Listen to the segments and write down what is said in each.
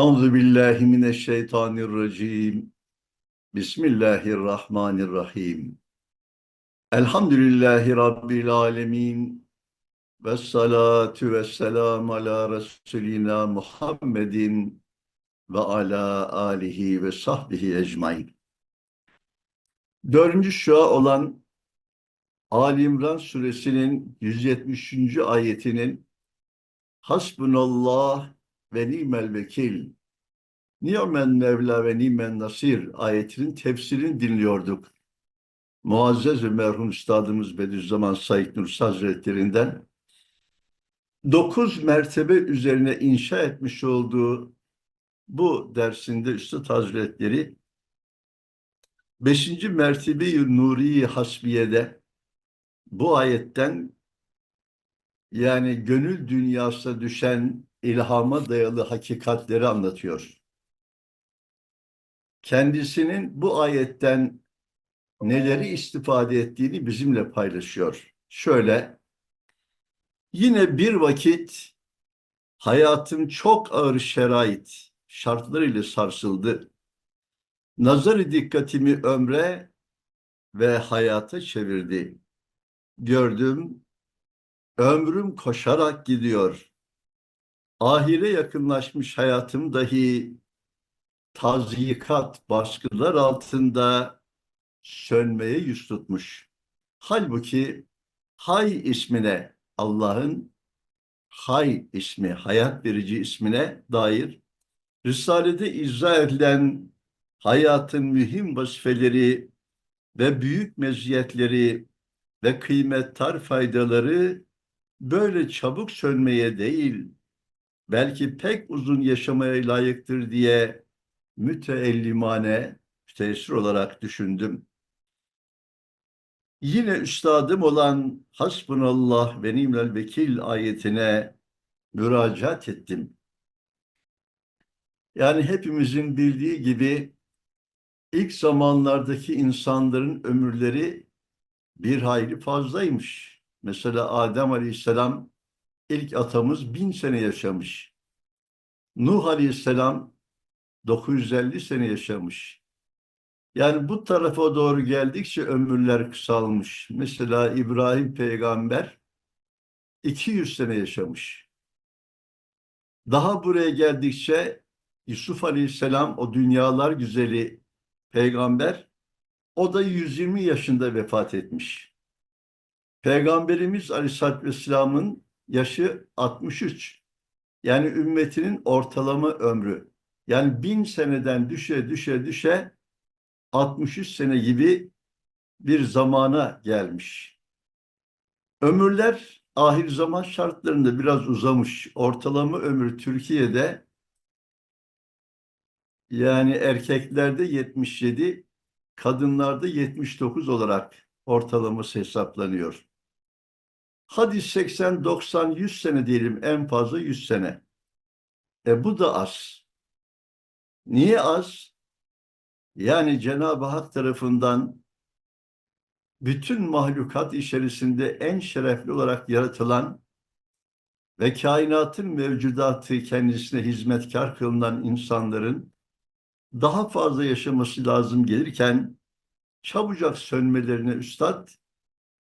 Euzu billahi mineşşeytanirracim. Bismillahirrahmanirrahim. Elhamdülillahi rabbil alamin. Ve salatu ve selam ala Resulina Muhammedin ve ala alihi ve sahbihi ecmain. Dördüncü şua olan Ali İmran suresinin 173. ayetinin Hasbunallah ve nimel vekil. Ni'men Mevla ve ni'men Nasir ayetinin tefsirini dinliyorduk. Muazzez ve merhum üstadımız Bediüzzaman Said Nursi Hazretlerinden dokuz mertebe üzerine inşa etmiş olduğu bu dersinde Üstad Hazretleri beşinci mertebe-i Nuri Hasbiye'de bu ayetten yani gönül dünyasına düşen ilhama dayalı hakikatleri anlatıyor. Kendisinin bu ayetten neleri istifade ettiğini bizimle paylaşıyor. Şöyle, yine bir vakit hayatım çok ağır şerait, şartlarıyla sarsıldı. Nazarı dikkatimi ömre ve hayata çevirdi. Gördüm, ömrüm koşarak gidiyor ahire yakınlaşmış hayatım dahi tazyikat, baskılar altında sönmeye yüz tutmuş. Halbuki Hay ismine, Allah'ın Hay ismi, hayat verici ismine dair Risale'de izah edilen hayatın mühim vazifeleri ve büyük meziyetleri ve kıymettar faydaları böyle çabuk sönmeye değil, belki pek uzun yaşamaya layıktır diye müteellimane tesir olarak düşündüm. Yine üstadım olan Hasbunallah ve nimel vekil ayetine müracaat ettim. Yani hepimizin bildiği gibi ilk zamanlardaki insanların ömürleri bir hayli fazlaymış. Mesela Adem Aleyhisselam ilk atamız bin sene yaşamış. Nuh Aleyhisselam 950 sene yaşamış. Yani bu tarafa doğru geldikçe ömürler kısalmış. Mesela İbrahim peygamber 200 sene yaşamış. Daha buraya geldikçe Yusuf Aleyhisselam o dünyalar güzeli peygamber o da 120 yaşında vefat etmiş. Peygamberimiz Aleyhisselatü Vesselam'ın yaşı 63. Yani ümmetinin ortalama ömrü. Yani bin seneden düşe düşe düşe 63 sene gibi bir zamana gelmiş. Ömürler ahir zaman şartlarında biraz uzamış. Ortalama ömür Türkiye'de yani erkeklerde 77, kadınlarda 79 olarak ortalaması hesaplanıyor. Hadi 80, 90, 100 sene diyelim en fazla 100 sene. E bu da az. Niye az? Yani Cenab-ı Hak tarafından bütün mahlukat içerisinde en şerefli olarak yaratılan ve kainatın mevcudatı kendisine hizmetkar kılınan insanların daha fazla yaşaması lazım gelirken çabucak sönmelerine üstad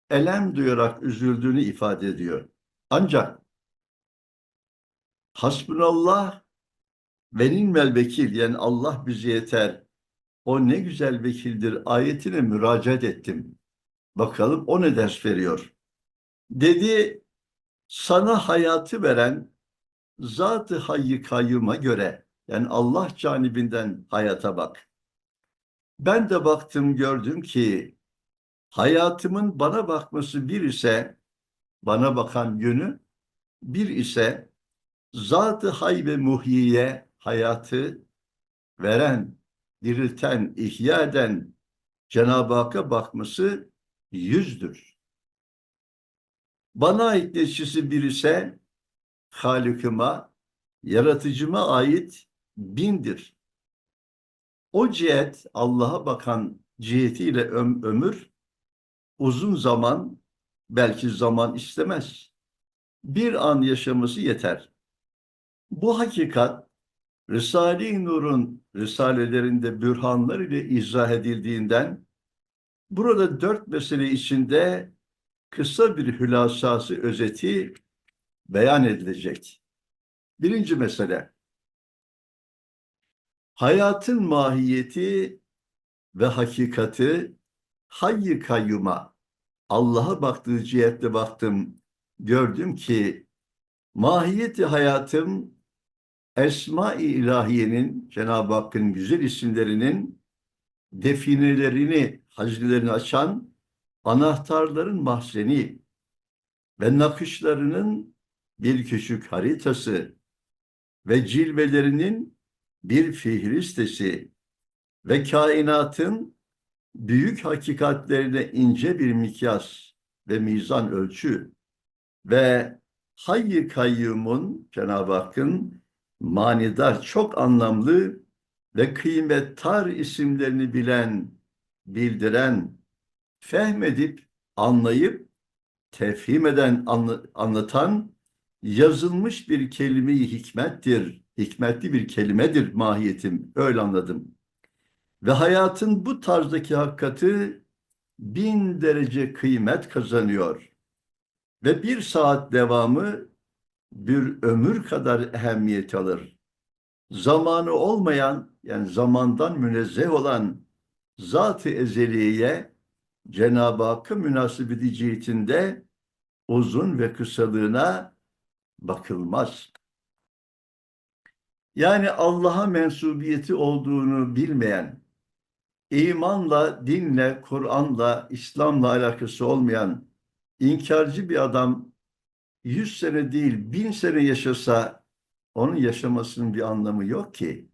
elem duyarak üzüldüğünü ifade ediyor. Ancak hasbunallah ve ni'mel vekil yani Allah bizi yeter. O ne güzel vekildir ayetine müracaat ettim. Bakalım o ne ders veriyor. Dedi sana hayatı veren zat-ı hayy kayyuma göre yani Allah canibinden hayata bak. Ben de baktım gördüm ki hayatımın bana bakması bir ise bana bakan yönü bir ise zat-ı hay ve muhyiye hayatı veren, dirilten, ihya eden Cenab-ı Hakk'a bakması yüzdür. Bana ait neticesi bir ise Halikıma, yaratıcıma ait bindir. O cihet Allah'a bakan cihetiyle öm ömür uzun zaman belki zaman istemez. Bir an yaşaması yeter. Bu hakikat Risale-i Nur'un risalelerinde bürhanlar ile izah edildiğinden burada dört mesele içinde kısa bir hülasası özeti beyan edilecek. Birinci mesele. Hayatın mahiyeti ve hakikati hayy kayyuma Allah'a baktığı cihetle baktım. Gördüm ki mahiyeti hayatım Esma-i İlahiye'nin Cenab-ı Hakk'ın güzel isimlerinin definelerini, hazinelerini açan anahtarların mahzeni ve nakışlarının bir küçük haritası ve cilvelerinin bir fihristesi ve kainatın büyük hakikatlerine ince bir mikyas ve mizan ölçü ve hayy kayyumun Cenab-ı Hakk'ın manidar çok anlamlı ve kıymettar isimlerini bilen, bildiren, fehmedip, anlayıp, tefhim eden, anla- anlatan yazılmış bir kelime-i hikmettir. Hikmetli bir kelimedir mahiyetim. Öyle anladım. Ve hayatın bu tarzdaki hakikati bin derece kıymet kazanıyor. Ve bir saat devamı bir ömür kadar ehemmiyet alır. Zamanı olmayan, yani zamandan münezzeh olan zat-ı ezeliye Cenab-ı Hakk'ın münasebeti cihetinde uzun ve kısalığına bakılmaz. Yani Allah'a mensubiyeti olduğunu bilmeyen, imanla, dinle, Kur'an'la, İslam'la alakası olmayan inkarcı bir adam yüz sene değil bin sene yaşasa onun yaşamasının bir anlamı yok ki.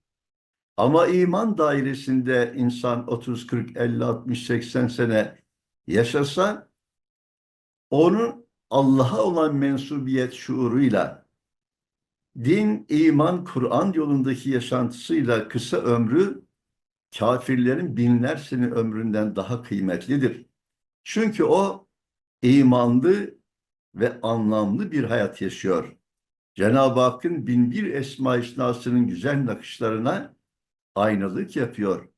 Ama iman dairesinde insan 30, 40, 50, 60, 80 sene yaşasa onun Allah'a olan mensubiyet şuuruyla din, iman, Kur'an yolundaki yaşantısıyla kısa ömrü kafirlerin binler sene ömründen daha kıymetlidir. Çünkü o imanlı ve anlamlı bir hayat yaşıyor. Cenab-ı Hakk'ın bin bir esma isnasının güzel nakışlarına aynalık yapıyor.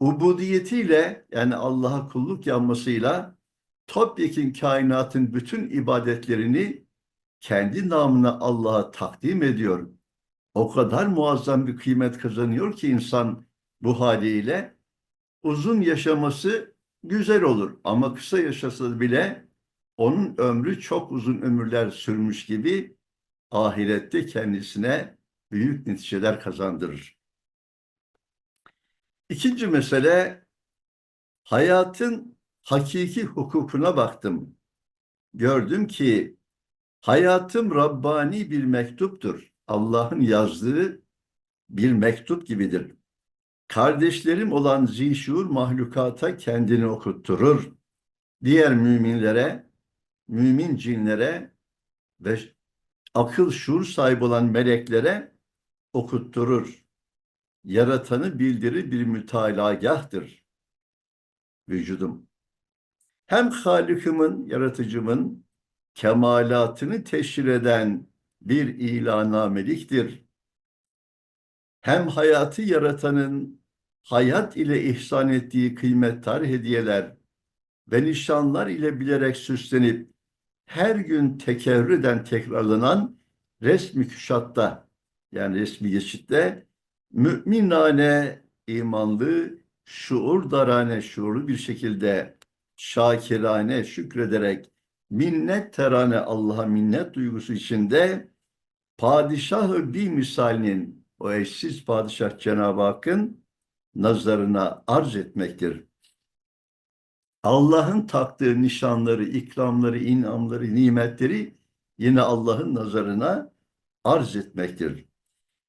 Ubudiyetiyle yani Allah'a kulluk yanmasıyla topyekun kainatın bütün ibadetlerini kendi namına Allah'a takdim ediyor. O kadar muazzam bir kıymet kazanıyor ki insan bu haliyle uzun yaşaması güzel olur ama kısa yaşasa bile onun ömrü çok uzun ömürler sürmüş gibi ahirette kendisine büyük neticeler kazandırır. İkinci mesele hayatın hakiki hukukuna baktım. Gördüm ki hayatım Rabbani bir mektuptur. Allah'ın yazdığı bir mektup gibidir. Kardeşlerim olan zişur mahlukata kendini okutturur. Diğer müminlere, mümin cinlere ve akıl şuur sahibi olan meleklere okutturur. Yaratanı bildirir bir mütalagahtır vücudum. Hem Halık'ımın, yaratıcımın kemalatını teşhir eden bir ilanameliktir. Hem hayatı yaratanın hayat ile ihsan ettiği kıymettar hediyeler ve nişanlar ile bilerek süslenip her gün tekerrüden tekrarlanan resmi küşatta yani resmi geçitte müminane, imanlı, şuur darane, şuurlu bir şekilde şakirane, şükrederek minnet terane Allah'a minnet duygusu içinde padişahı bir misalinin o eşsiz padişah Cenab-ı Hakk'ın nazarına arz etmektir. Allah'ın taktığı nişanları, ikramları, inamları, nimetleri yine Allah'ın nazarına arz etmektir.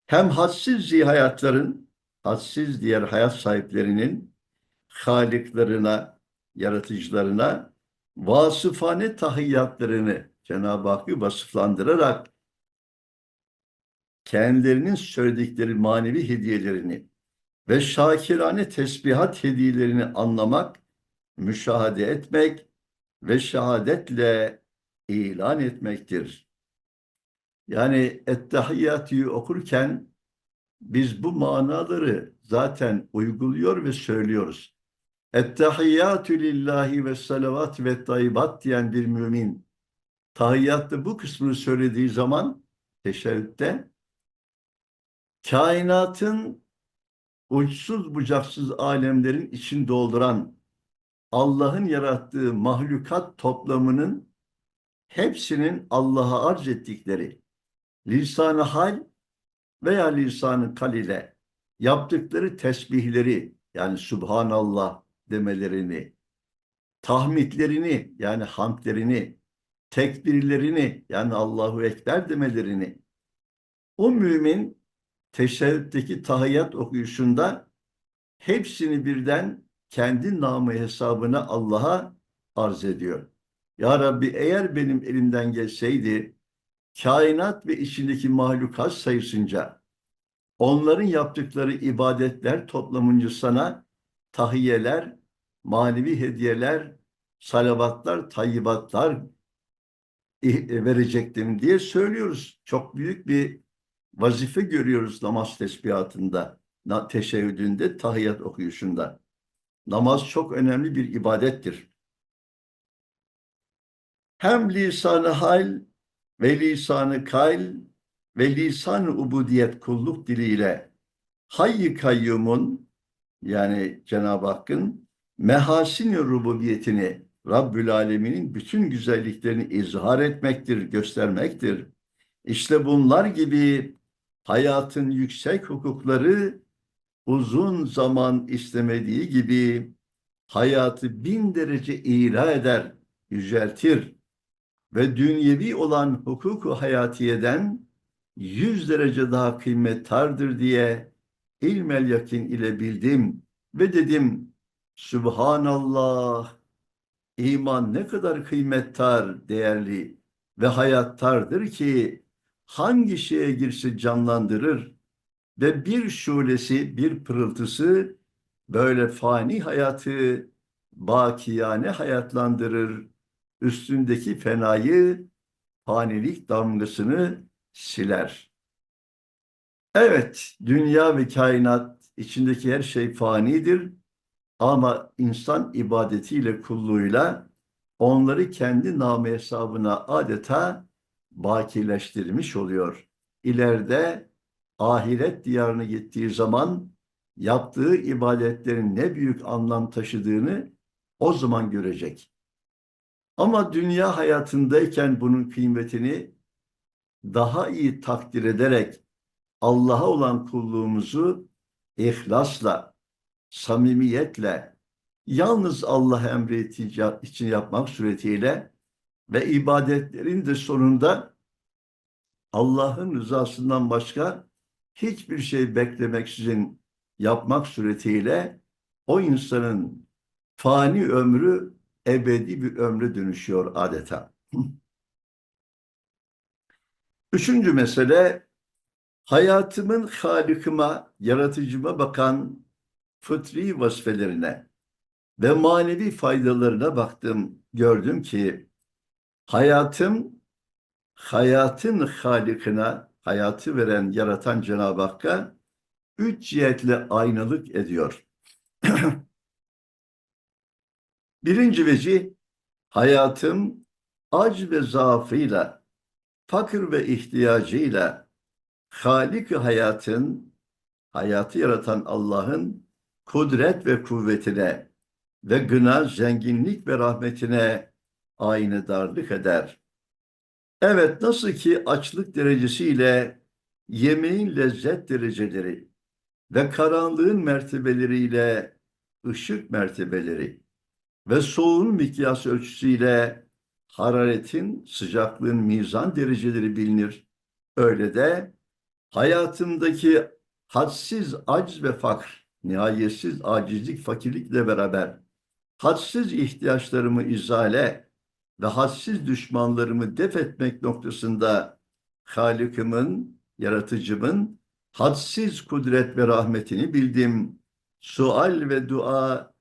Hem hadsiz zihayatların, hadsiz diğer hayat sahiplerinin haliklerine, yaratıcılarına vasıfane tahiyyatlarını Cenab-ı Hakk'ı vasıflandırarak kendilerinin söyledikleri manevi hediyelerini ve şakirane tesbihat hediyelerini anlamak, müşahede etmek ve şehadetle ilan etmektir. Yani Ettehiyyatü'yü okurken biz bu manaları zaten uyguluyor ve söylüyoruz. Ettehiyyatü lillahi ve salavat ve tayyibat diyen bir mümin tahiyyatta bu kısmını söylediği zaman teşebbütte kainatın uçsuz bucaksız alemlerin için dolduran Allah'ın yarattığı mahlukat toplamının hepsinin Allah'a arz ettikleri lisan-ı hal veya lisan-ı kal ile yaptıkları tesbihleri yani Subhanallah demelerini, tahmidlerini yani hamdlerini, tekbirlerini yani Allahu Ekber demelerini o mümin teşebbütteki tahiyyat okuyuşunda hepsini birden kendi namı hesabına Allah'a arz ediyor. Ya Rabbi eğer benim elimden gelseydi kainat ve içindeki mahlukat sayısınca onların yaptıkları ibadetler toplamınca sana tahiyeler, manevi hediyeler, salavatlar, tayyibatlar verecektim diye söylüyoruz. Çok büyük bir vazife görüyoruz namaz tesbihatında, teşebbüdünde, tahiyyat okuyuşunda. Namaz çok önemli bir ibadettir. Hem lisanı hal ve lisanı kayl ve lisan-ı ubudiyet kulluk diliyle hayy kayyumun yani Cenab-ı Hakk'ın mehasin-i rububiyetini Rabbül Alemin'in bütün güzelliklerini izhar etmektir, göstermektir. İşte bunlar gibi hayatın yüksek hukukları uzun zaman istemediği gibi hayatı bin derece ila eder, yüceltir ve dünyevi olan hukuku hayatiyeden yüz derece daha kıymettardır diye ilmel yakin ile bildim ve dedim Subhanallah iman ne kadar kıymettar, değerli ve hayattardır ki hangi şeye girse canlandırır ve bir şulesi, bir pırıltısı böyle fani hayatı bakiyane hayatlandırır. Üstündeki fenayı, fanilik damgasını siler. Evet, dünya ve kainat içindeki her şey fanidir ama insan ibadetiyle, kulluğuyla onları kendi namı hesabına adeta bakileştirmiş oluyor. İleride ahiret diyarına gittiği zaman yaptığı ibadetlerin ne büyük anlam taşıdığını o zaman görecek. Ama dünya hayatındayken bunun kıymetini daha iyi takdir ederek Allah'a olan kulluğumuzu ihlasla, samimiyetle, yalnız Allah emri için yapmak suretiyle ve ibadetlerin de sonunda Allah'ın rızasından başka hiçbir şey beklemeksizin yapmak suretiyle o insanın fani ömrü ebedi bir ömre dönüşüyor adeta. Üçüncü mesele hayatımın halikıma, yaratıcıma bakan fıtri vazifelerine ve manevi faydalarına baktım. Gördüm ki hayatım hayatın halikına, hayatı veren, yaratan Cenab-ı Hakk'a üç cihetle aynalık ediyor. Birinci veci hayatım ac ve zaafıyla, fakir ve ihtiyacıyla halik hayatın, hayatı yaratan Allah'ın kudret ve kuvvetine ve gına, zenginlik ve rahmetine aynı darlık eder. Evet, nasıl ki açlık derecesiyle yemeğin lezzet dereceleri ve karanlığın mertebeleriyle ışık mertebeleri ve soğuğun mikyas ölçüsüyle hararetin, sıcaklığın mizan dereceleri bilinir. Öyle de hayatımdaki hadsiz acz ve fakr, nihayetsiz acizlik, fakirlikle beraber hadsiz ihtiyaçlarımı izale ve hadsiz düşmanlarımı def etmek noktasında Halik'imin, yaratıcımın hadsiz kudret ve rahmetini bildim. Sual ve dua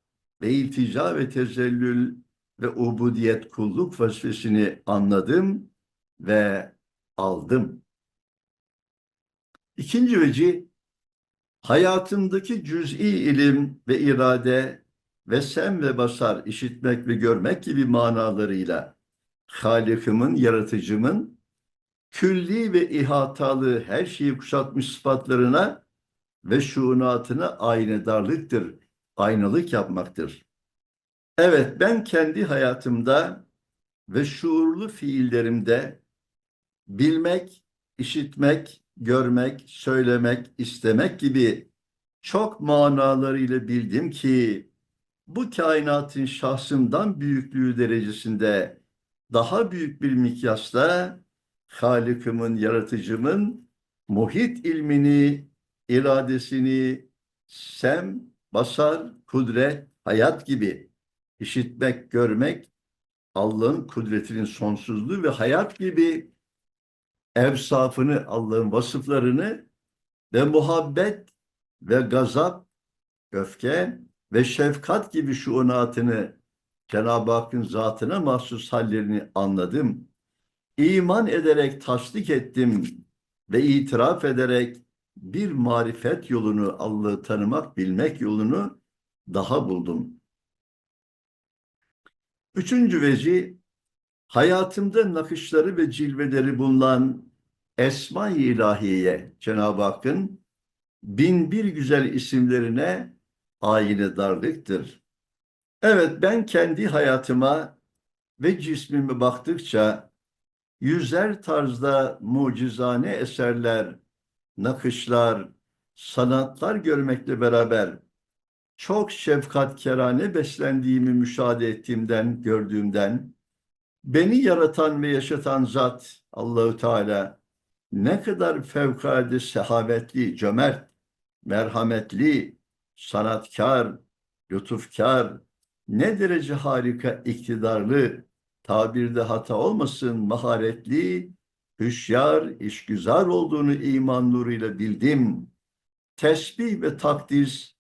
ve iltica ve tezellül ve ubudiyet kulluk vazifesini anladım ve aldım. İkinci veci hayatımdaki cüz'i ilim ve irade ve sem ve basar, işitmek ve görmek gibi manalarıyla Halik'imin, yaratıcımın külli ve ihatalı her şeyi kuşatmış sıfatlarına ve şuunatına aynedarlıktır, aynalık yapmaktır. Evet, ben kendi hayatımda ve şuurlu fiillerimde bilmek, işitmek, görmek, söylemek, istemek gibi çok manalarıyla bildim ki bu kainatın şahsımdan büyüklüğü derecesinde daha büyük bir mikyasla Halık'ımın, yaratıcımın muhit ilmini, iradesini, sem, basar, kudret, hayat gibi işitmek, görmek, Allah'ın kudretinin sonsuzluğu ve hayat gibi evsafını, Allah'ın vasıflarını ve muhabbet ve gazap, öfke ve şefkat gibi şuunatını Cenab-ı Hakk'ın zatına mahsus hallerini anladım. İman ederek tasdik ettim ve itiraf ederek bir marifet yolunu, Allah'ı tanımak, bilmek yolunu daha buldum. Üçüncü veci, hayatımda nakışları ve cilveleri bulunan Esma-i İlahiye, Cenab-ı Hakk'ın bin bir güzel isimlerine aynedarlıktır. Evet ben kendi hayatıma ve cismime baktıkça yüzer tarzda mucizane eserler, nakışlar, sanatlar görmekle beraber çok şefkatkerane beslendiğimi müşahede ettiğimden, gördüğümden, beni yaratan ve yaşatan zat Allahü Teala ne kadar fevkalade sehavetli, cömert, merhametli, sanatkar, lütufkar, ne derece harika iktidarlı, tabirde hata olmasın, maharetli, hüşyar, işgüzar olduğunu iman nuruyla bildim. Tesbih ve takdis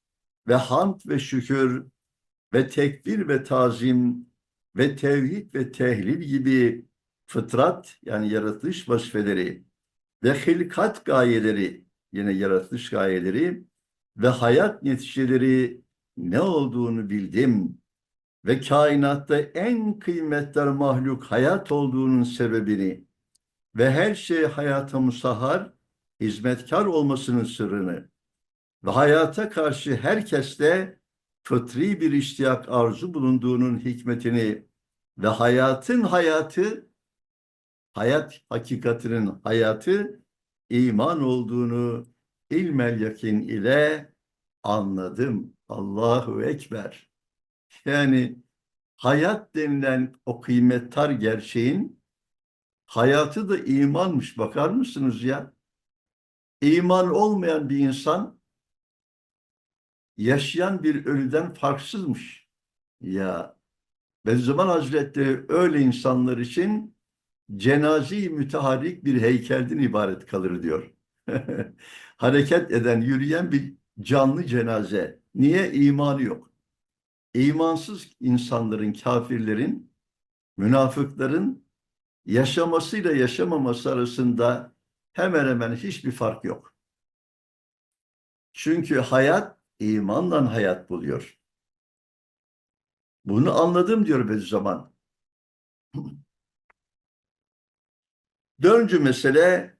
ve hamd ve şükür ve tekbir ve tazim ve tevhid ve tehlil gibi fıtrat yani yaratılış vazifeleri ve hilkat gayeleri yine yaratılış gayeleri ve hayat neticeleri ne olduğunu bildim ve kainatta en kıymetli mahluk hayat olduğunun sebebini ve her şey hayata musahhar, hizmetkar olmasının sırrını ve hayata karşı herkeste fıtri bir iştiyak arzu bulunduğunun hikmetini ve hayatın hayatı, hayat hakikatinin hayatı iman olduğunu ilmel yakin ile anladım. Allahu Ekber. Yani hayat denilen o kıymettar gerçeğin hayatı da imanmış. Bakar mısınız ya? İman olmayan bir insan yaşayan bir ölüden farksızmış. Ya Bediüzzaman Hazretleri öyle insanlar için cenazi müteharrik bir heykelden ibaret kalır diyor. Hareket eden, yürüyen bir canlı cenaze. Niye? imanı yok. İmansız insanların, kafirlerin, münafıkların yaşamasıyla yaşamaması arasında hemen hemen hiçbir fark yok. Çünkü hayat imanla hayat buluyor. Bunu anladım diyor Bediüzzaman. Dördüncü mesele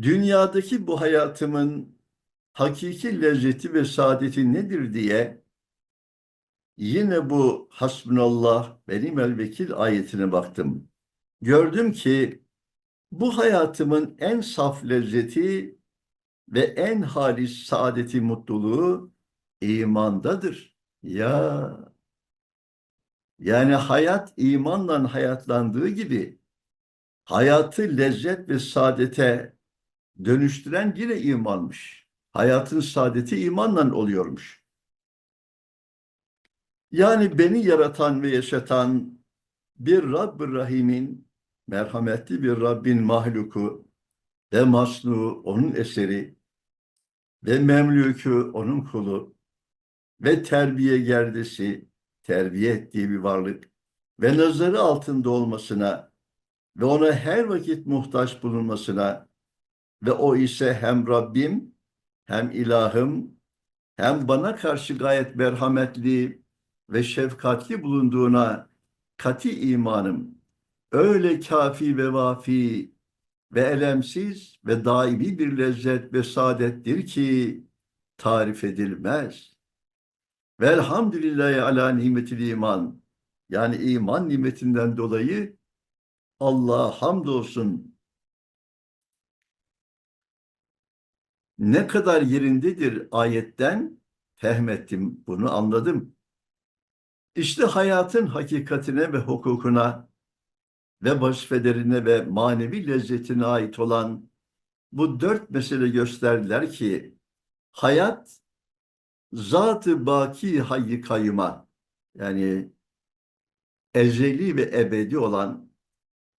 dünyadaki bu hayatımın hakiki lezzeti ve saadeti nedir diye yine bu hasbunallah benim el vekil ayetine baktım. Gördüm ki bu hayatımın en saf lezzeti ve en halis saadeti mutluluğu imandadır. Ya yani hayat imanla hayatlandığı gibi hayatı lezzet ve saadete dönüştüren yine imanmış. Hayatın saadeti imanla oluyormuş. Yani beni yaratan ve yaşatan bir Rabb-ı Rahim'in merhametli bir Rabbin mahluku ve masnu onun eseri ve memlükü onun kulu ve terbiye gerdesi terbiye ettiği bir varlık ve nazarı altında olmasına ve ona her vakit muhtaç bulunmasına ve o ise hem Rabbim hem ilahım hem bana karşı gayet merhametli ve şefkatli bulunduğuna kati imanım öyle kafi ve vafi ve elemsiz ve daimi bir lezzet ve saadettir ki tarif edilmez. Velhamdülillahi ala nimetil iman. Yani iman nimetinden dolayı Allah'a hamdolsun. Ne kadar yerindedir ayetten fehmettim, bunu anladım. İşte hayatın hakikatine ve hukukuna ve vazifelerine ve manevi lezzetine ait olan bu dört mesele gösterdiler ki hayat zat-ı baki hayy kayyıma yani ezeli ve ebedi olan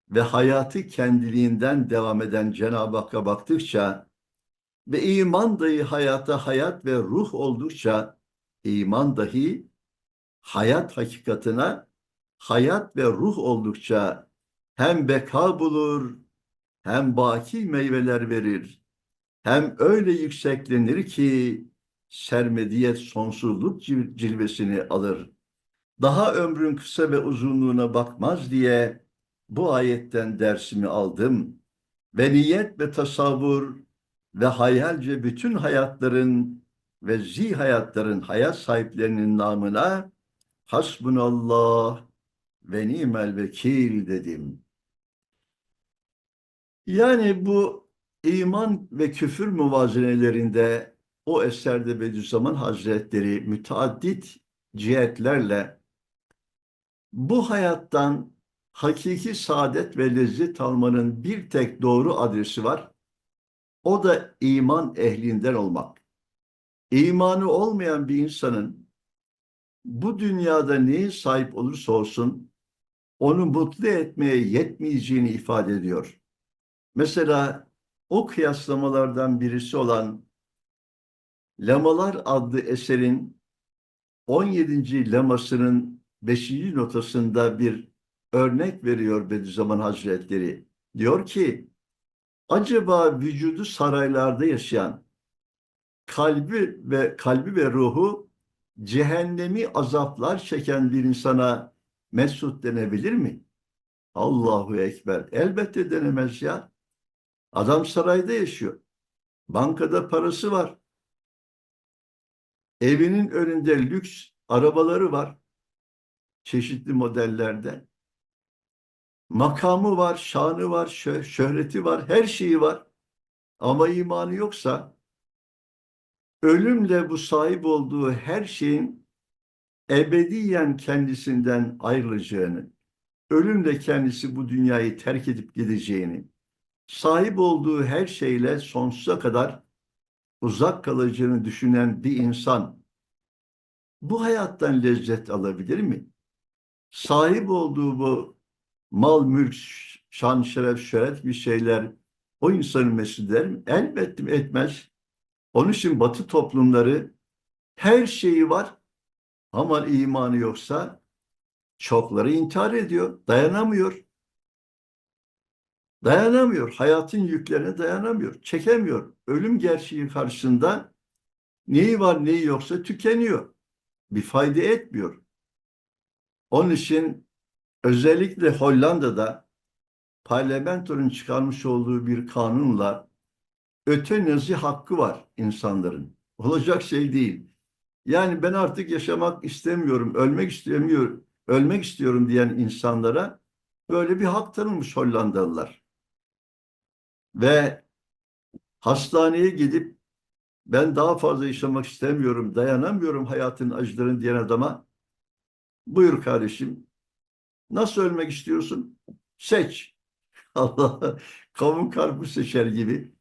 ve hayatı kendiliğinden devam eden Cenab-ı Hakk'a baktıkça ve iman dahi hayata hayat ve ruh oldukça iman dahi hayat hakikatına hayat ve ruh oldukça hem beka bulur hem baki meyveler verir. Hem öyle yükseklenir ki sermediyet sonsuzluk cil- cilvesini alır. Daha ömrün kısa ve uzunluğuna bakmaz diye bu ayetten dersimi aldım. Ve niyet ve tasavvur ve hayalce bütün hayatların ve zi hayatların hayat sahiplerinin namına hasbunallah ve nimel vekil dedim. Yani bu iman ve küfür muvazenelerinde o eserde Bediüzzaman Hazretleri müteaddit cihetlerle bu hayattan hakiki saadet ve lezzet almanın bir tek doğru adresi var. O da iman ehlinden olmak. İmanı olmayan bir insanın bu dünyada neye sahip olursa olsun onu mutlu etmeye yetmeyeceğini ifade ediyor. Mesela o kıyaslamalardan birisi olan Lemalar adlı eserin 17. lemasının 5. notasında bir örnek veriyor Bediüzzaman Hazretleri. Diyor ki, acaba vücudu saraylarda yaşayan, kalbi ve kalbi ve ruhu cehennemi azaplar çeken bir insana mesut denebilir mi? Allahu Ekber. Elbette denemez ya. Adam sarayda yaşıyor. Bankada parası var. Evinin önünde lüks arabaları var. Çeşitli modellerde. Makamı var, şanı var, şö- şöhreti var, her şeyi var. Ama imanı yoksa ölümle bu sahip olduğu her şeyin ebediyen kendisinden ayrılacağını, ölümle kendisi bu dünyayı terk edip gideceğini, sahip olduğu her şeyle sonsuza kadar uzak kalacağını düşünen bir insan bu hayattan lezzet alabilir mi? Sahip olduğu bu mal, mülk, şan, şeref, şöhret bir şeyler o insanı mesut eder mi? Elbette etmez. Onun için batı toplumları her şeyi var ama imanı yoksa çokları intihar ediyor, dayanamıyor. Dayanamıyor. Hayatın yüklerine dayanamıyor. Çekemiyor. Ölüm gerçeği karşısında neyi var neyi yoksa tükeniyor. Bir fayda etmiyor. Onun için özellikle Hollanda'da parlamentonun çıkarmış olduğu bir kanunla ötenazi hakkı var insanların. Olacak şey değil. Yani ben artık yaşamak istemiyorum, ölmek istemiyorum, ölmek istiyorum diyen insanlara böyle bir hak tanınmış Hollandalılar. Ve hastaneye gidip ben daha fazla yaşamak istemiyorum, dayanamıyorum hayatın acılarını diyen adama buyur kardeşim nasıl ölmek istiyorsun? Seç. Allah kavun karpuz seçer gibi.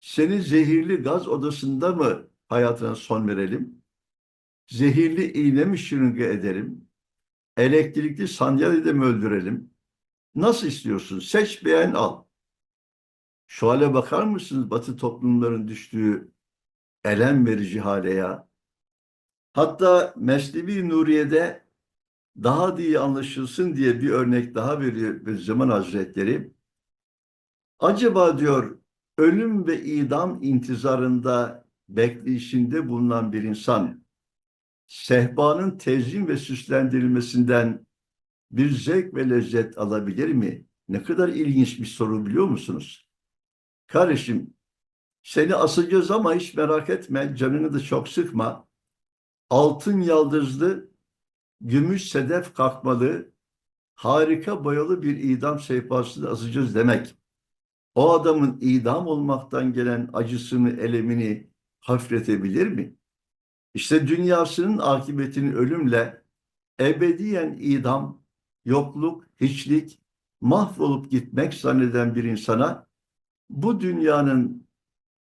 Seni zehirli gaz odasında mı hayatına son verelim? Zehirli iğne mi şırınga edelim? Elektrikli sandalyede mi öldürelim? Nasıl istiyorsun? Seç beğen al. Şu hale bakar mısınız Batı toplumların düştüğü elem verici hale ya? Hatta Mesnevi Nuriye'de daha da iyi anlaşılsın diye bir örnek daha veriyor Bediüzzaman Hazretleri. Acaba diyor ölüm ve idam intizarında bekleyişinde bulunan bir insan sehpanın tezyin ve süslendirilmesinden bir zevk ve lezzet alabilir mi? Ne kadar ilginç bir soru biliyor musunuz? Kardeşim seni asacağız ama hiç merak etme canını da çok sıkma. Altın yaldızlı, gümüş sedef kalkmalı, harika boyalı bir idam sehpasını asacağız demek. O adamın idam olmaktan gelen acısını, elemini hafifletebilir mi? İşte dünyasının akıbetini ölümle ebediyen idam, yokluk, hiçlik, mahvolup gitmek zanneden bir insana bu dünyanın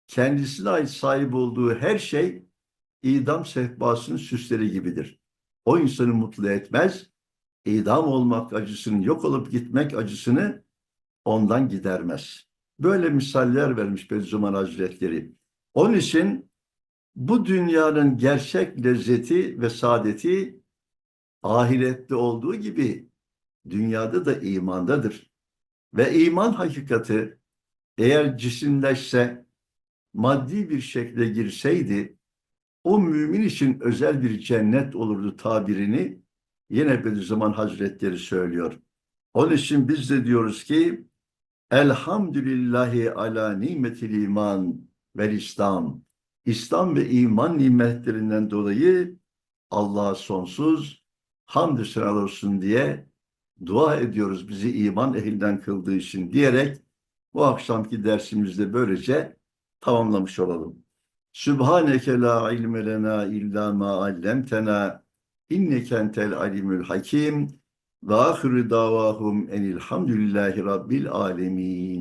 kendisine ait sahip olduğu her şey idam sehpasının süsleri gibidir. O insanı mutlu etmez, idam olmak acısını, yok olup gitmek acısını ondan gidermez. Böyle misaller vermiş Bediüzzaman Hazretleri. Onun için bu dünyanın gerçek lezzeti ve saadeti ahirette olduğu gibi dünyada da imandadır. Ve iman hakikati eğer cisimleşse, maddi bir şekle girseydi, o mümin için özel bir cennet olurdu tabirini yine Bediüzzaman Hazretleri söylüyor. Onun için biz de diyoruz ki Elhamdülillahi ala nimetil iman ve İslam. İslam ve iman nimetlerinden dolayı Allah'a sonsuz hamdü senalar olsun diye dua ediyoruz bizi iman ehlinden kıldığı için diyerek bu akşamki dersimizde böylece tamamlamış olalım. Sübhaneke la ilme lena illa ma allamtena inneke entel alimul hakim ve ahiru davahum enilhamdülillahi rabbil alemin.